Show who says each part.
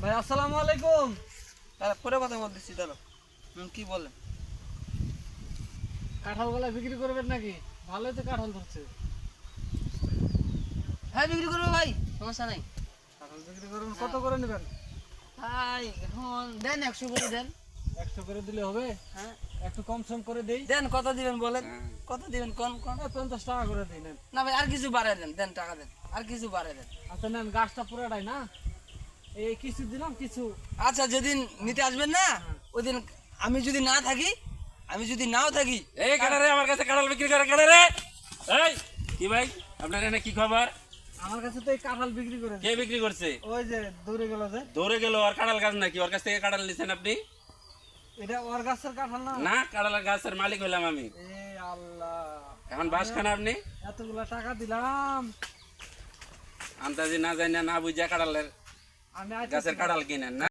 Speaker 1: ভাই আসসালামু আলাইকুম।
Speaker 2: তাহলে পরে কথা বলতেছি দাঁড়ো হুম, কি বলেন?
Speaker 1: বিক্রি করবেন নাকি? ভালোই তো কাঁঠাল ধরছে।
Speaker 2: হ্যাঁ বিক্রি করব ভাই। সমস্যা নাই।
Speaker 1: কাঁঠাল বিক্রি করবেন কত করে নেবেন?
Speaker 2: ভাই এখন দেন একশো করে দেন।
Speaker 1: একশো করে দিলে হবে?
Speaker 2: হ্যাঁ।
Speaker 1: একটু কম সম করে দেই।
Speaker 2: দেন কত দিবেন বলেন? কত দিবেন কোন কোন?
Speaker 1: পঞ্চাশ টাকা করে দিই
Speaker 2: না ভাই আর কিছু বাড়ায় দেন দেন টাকা দেন। আর কিছু বাড়ায় দেন।
Speaker 1: আচ্ছা নেন গাছটা পুরাটাই না? এই কিছু দিলাম কিছু।
Speaker 2: আচ্ছা যেদিন নিতে আসবেন না ওই দিন আমি যদি না থাকি আমি যদি নাও থাকি।
Speaker 3: এই কাটারে আমার কাছে কাঁঠাল বিক্রি করে কাটারে এই কি ভাই আপনার এখানে কি খবর?
Speaker 1: আমার কাছে তো এই কাঁঠাল বিক্রি করে।
Speaker 3: কে বিক্রি করছে?
Speaker 1: ওই যে দূরে গেল যে।
Speaker 3: দৌড়ে গেল আর কাঁঠাল গাছ নাকি? ওর কাছ থেকে কাঁঠাল নিছেন আপনি?
Speaker 1: এটা ওর গাছের কাঁঠাল না?
Speaker 3: না কাঁঠালের গাছের মালিক হইলাম আমি।
Speaker 1: এ আল্লাহ।
Speaker 3: এখন বাস খান আপনি?
Speaker 1: এতগুলা টাকা দিলাম।
Speaker 3: আন্তাজি না জানি না বুঝা কাঁঠালের গাছের কাঁঠাল কিনেন না?